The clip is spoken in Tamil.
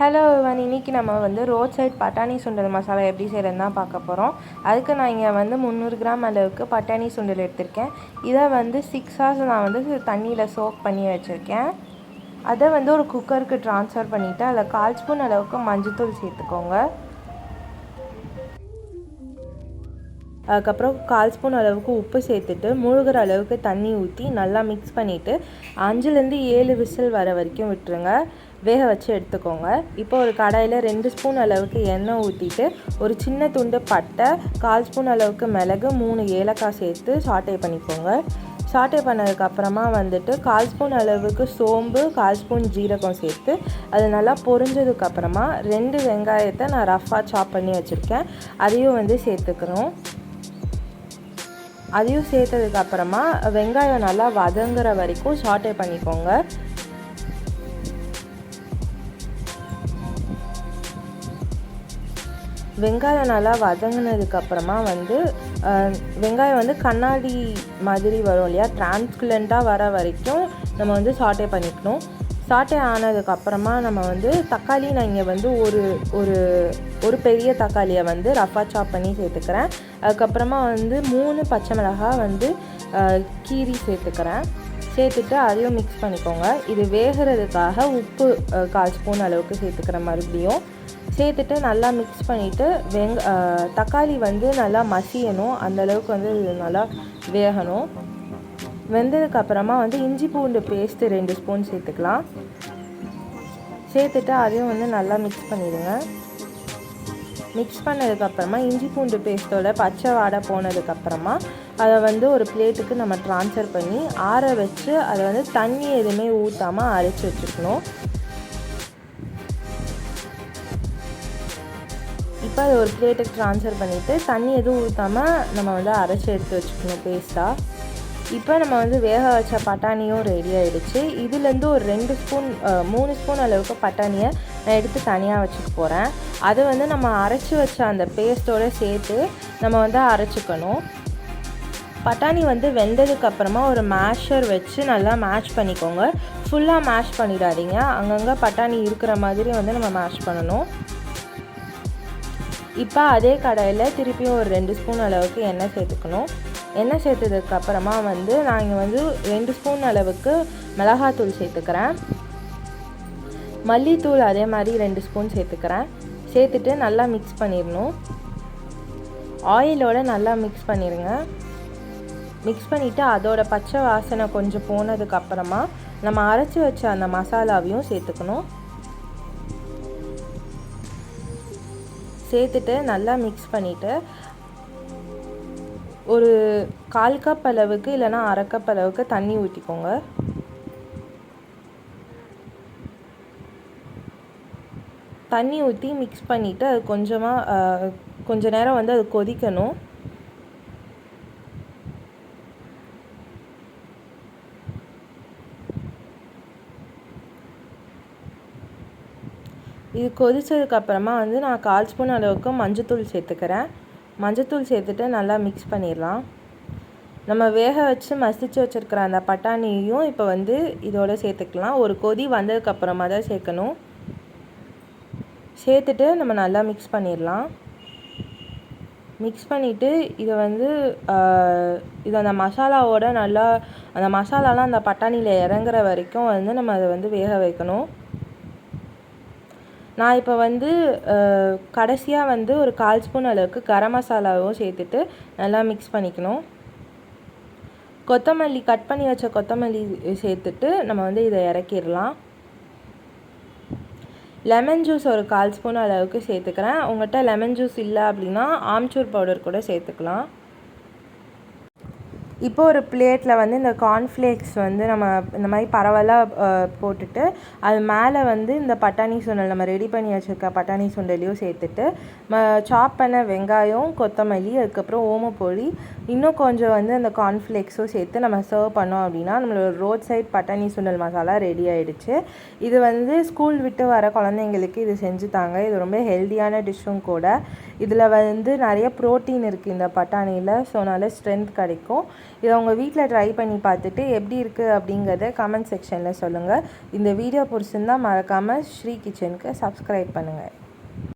ஹலோ இவன் இன்னைக்கு நம்ம வந்து ரோட் சைட் பட்டாணி சுண்டல் மசாலா எப்படி செய்கிறதுன்னு தான் பார்க்க போகிறோம் அதுக்கு நான் இங்கே வந்து முந்நூறு கிராம் அளவுக்கு பட்டாணி சுண்டல் எடுத்திருக்கேன். இதை வந்து சிக்ஸ் ஹவர்ஸ் நான் வந்து தண்ணியில் சோக் பண்ணி வச்சுருக்கேன். அதை வந்து ஒரு குக்கருக்கு ட்ரான்ஸ்ஃபர் பண்ணிவிட்டு அதில் கால் ஸ்பூன் அளவுக்கு மஞ்சத்தூள் சேர்த்துக்கோங்க. அதுக்கப்புறம் கால் ஸ்பூன் அளவுக்கு உப்பு சேர்த்துட்டு முழுகிற அளவுக்கு தண்ணி ஊற்றி நல்லா மிக்ஸ் பண்ணிவிட்டு அஞ்சுலேருந்து ஏழு விசில் வர வரைக்கும் விட்டுருங்க. வேக வச்சு எடுத்துக்கோங்க. இப்போ ஒரு கடாயில் ரெண்டு ஸ்பூன் அளவுக்கு எண்ணெய் ஊற்றிட்டு ஒரு சின்ன துண்டு பட்டை கால் ஸ்பூன் அளவுக்கு மிளகு மூணு ஏலக்காய் சேர்த்து சாட்டை பண்ணிக்கோங்க. சாட்டை பண்ணதுக்கப்புறமா வந்துட்டு கால் ஸ்பூன் அளவுக்கு சோம்பு கால் ஸ்பூன் ஜீரகம் சேர்த்து அது நல்லா பொரிஞ்சதுக்கப்புறமா ரெண்டு வெங்காயத்தை நான் ரஃப்பாக சாப் பண்ணி வச்சுருக்கேன். அதையும் வந்து சேர்த்துக்கிறோம் அதையும் சேர்த்ததுக்கப்புறமா வெங்காயம் நல்லா வதங்குற வரைக்கும் சாட்டை பண்ணிக்கோங்க. வெங்காயம் நல்லா வதங்கினதுக்கப்புறமா வந்து வெங்காயம் வந்து கண்ணாடி மாதிரி வரும் இல்லையா? டிரான்ஸ்குலண்ட்டாக வர வரைக்கும் நம்ம வந்து சாட்டே பண்ணிக்கணும். சாட்டே ஆனதுக்கப்புறமா நம்ம வந்து தக்காளி நான் இங்கே வந்து ஒரு ஒரு ஒரு பெரிய தக்காளியை வந்து ரஃபா சாப் பண்ணி சேர்த்துக்கிறேன். அதுக்கப்புறமா வந்து மூணு பச்சை மிளகாய் வந்து கீரி சேர்த்துக்கிறேன். சேர்த்துட்டு அதையும் மிக்ஸ் பண்ணிக்கோங்க. இது வேகிறதுக்காக உப்பு கால் ஸ்பூன் அளவுக்கு சேர்த்துக்கிற மறுபடியும் சேர்த்துட்டு நல்லா மிக்ஸ் பண்ணிவிட்டு வெங் தக்காளி வந்து நல்லா மசியணும். அந்தளவுக்கு வந்து நல்லா வேகணும். வெந்ததுக்கப்புறமா வந்து இஞ்சி பூண்டு பேஸ்ட்டு ரெண்டு ஸ்பூன் சேர்த்துக்கலாம். சேர்த்துட்டு அதையும் வந்து நல்லா மிக்ஸ் பண்ணிடுங்க. மிக்ஸ் பண்ணதுக்கப்புறமா இஞ்சி பூண்டு பேஸ்ட்டோட பச்சை வாடை போனதுக்கப்புறமா அதை வந்து ஒரு பிளேட்டுக்கு நம்ம ட்ரான்ஸ்ஃபர் பண்ணி ஆற வச்சு அதை வந்து தண்ணி எதுவுமே ஊற்றாமல் அரைச்சி வச்சுக்கணும் இப்போ அதை ஒரு பிளேட்டுக்கு ட்ரான்ஸ்ஃபர் பண்ணிவிட்டு தண்ணி எதுவும் ஊற்றாமல் நம்ம வந்து அரைச்சி எடுத்து வச்சுக்கணும் பேஸ்ட்டாக இப்போ நம்ம வந்து வேக வச்ச பட்டாணியும் ரெடி ஆகிடுச்சு இதுலேருந்து ஒரு ரெண்டு ஸ்பூன் மூணு ஸ்பூன் அளவுக்கு பட்டாணியை நான் எடுத்து தனியாக வச்சுக்க போகிறேன் அதை வந்து நம்ம அரைச்சி வச்ச அந்த பேஸ்ட்டோடு சேர்த்து நம்ம வந்து அரைச்சிக்கணும். பட்டாணி வந்து வெந்ததுக்கப்புறமா ஒரு மேஷர் வச்சு நல்லா மேஷ் பண்ணிக்கோங்க. ஃபுல்லாக மேஷ் பண்ணிடாதீங்க. அங்கங்கே பட்டாணி இருக்கிற மாதிரி வந்து நம்ம மேஷ் பண்ணணும். இப்போ அதே கடாயில் திருப்பியும் ஒரு ரெண்டு ஸ்பூன் அளவுக்கு எண்ணெய் சேர்த்துக்கணும். எண்ணெய் சேர்த்ததுக்கப்புறமா வந்து நான் இங்கே வந்து ரெண்டு ஸ்பூன் அளவுக்கு மிளகாத்தூள் சேர்த்துக்கிறேன். மல்லித்தூள் அதே மாதிரி ரெண்டு ஸ்பூன் சேர்த்துக்கிறேன். சேர்த்துட்டு நல்லா மிக்ஸ் பண்ணிடணும். ஆயிலோட நல்லா மிக்ஸ் பண்ணிடுங்க மிக்ஸ் பண்ணிவிட்டு அதோட பச்சை வாசனை கொஞ்சம் போனதுக்கப்புறமா நம்ம அரைச்சி வச்ச அந்த மசாலாவையும் சேர்த்துக்கணும். சேர்த்துட்டு நல்லா மிக்ஸ் பண்ணிவிட்டு ஒரு கால் கப் அளவுக்கு இல்லைனா அரை கப் அளவுக்கு தண்ணி ஊற்றிக்கோங்க தண்ணி ஊற்றி மிக்ஸ் பண்ணிவிட்டு அது கொஞ்சமாக கொஞ்ச நேரம் வந்து அது கொதிக்கணும். இது கொதித்ததுக்கப்புறமா வந்து நான் கால் ஸ்பூன் அளவுக்கு மஞ்சத்தூள் சேர்த்துக்கிறேன். மஞ்சத்தூள் சேர்த்துட்டு நல்லா மிக்ஸ் பண்ணிடலாம். நம்ம வேக வச்சு மசித்து வச்சுருக்கிற அந்த பட்டாணியையும் இப்போ வந்து இதோடு சேர்த்துக்கலாம். ஒரு கொதி வந்ததுக்கப்புறமா தான் சேர்க்கணும். சேர்த்துட்டு நம்ம நல்லா மிக்ஸ் பண்ணிடலாம். மிக்ஸ் பண்ணிவிட்டு இதை வந்து இது அந்த மசாலாவோட நல்லா அந்த மசாலாலாம் அந்த பட்டாணியில் இறங்குற வரைக்கும் வந்து நம்ம அதை வந்து வேக வைக்கணும். நான் இப்போ வந்து கடைசியாக வந்து ஒரு கால் ஸ்பூன் அளவுக்கு கரம் மசாலாவும் சேர்த்துட்டு நல்லா மிக்ஸ் பண்ணிக்கணும். கொத்தமல்லி கட் பண்ணி வச்ச கொத்தமல்லி சேர்த்துட்டு நம்ம வந்து இதை இறக்கிடலாம். லெமன் ஜூஸ் ஒரு கால் ஸ்பூன் அளவுக்கு சேர்த்துக்கிறேன். உங்கள்கிட்ட லெமன் ஜூஸ் இல்லை அப்படின்னா ஆம்ச்சூர் பவுடர் கூட சேர்த்துக்கலாம். இப்போ ஒரு பிளேட்டில் வந்து இந்த கார்ன்ஃப்ளேக்ஸ் வந்து நம்ம இந்த மாதிரி பரவலாக போட்டுட்டு அது மேலே வந்து இந்த பட்டாணி சுண்டல் நம்ம ரெடி பண்ணி வச்சுருக்க பட்டாணி சுண்டலையும் சேர்த்துட்டு சாப் பண்ண வெங்காயம் கொத்தமல்லி அதுக்கப்புறம் ஓமப்பொடி இன்னும் கொஞ்சம் வந்து அந்த கார்ன்ஃப்ளேக்ஸும் சேர்த்து நம்ம சர்வ் பண்ணோம் அப்படின்னா நம்மளோட ரோட் சைட் பட்டாணி சுண்டல் மசாலா ரெடி ஆகிடுச்சு இது வந்து ஸ்கூல் விட்டு வர குழந்தைங்களுக்கு இது செஞ்சு தாங்க. இது ரொம்ப ஹெல்த்தியான டிஷ்ஷும் கூட. இதில் வந்து நிறைய ப்ரோட்டீன் இருக்குது இந்த பட்டாணியில். ஸோ நல்ல ஸ்ட்ரென்த் கிடைக்கும். இதை உங்கள் வீட்டில் ட்ரை பண்ணி பார்த்துட்டு எப்படி இருக்குது அப்படிங்கிறத கமெண்ட் செக்ஷனில் சொல்லுங்கள் இந்த வீடியோ பிடிச்சிருந்தால் மறக்காமல் ஸ்ரீ கிச்சனுக்கு சப்ஸ்கிரைப் பண்ணுங்கள்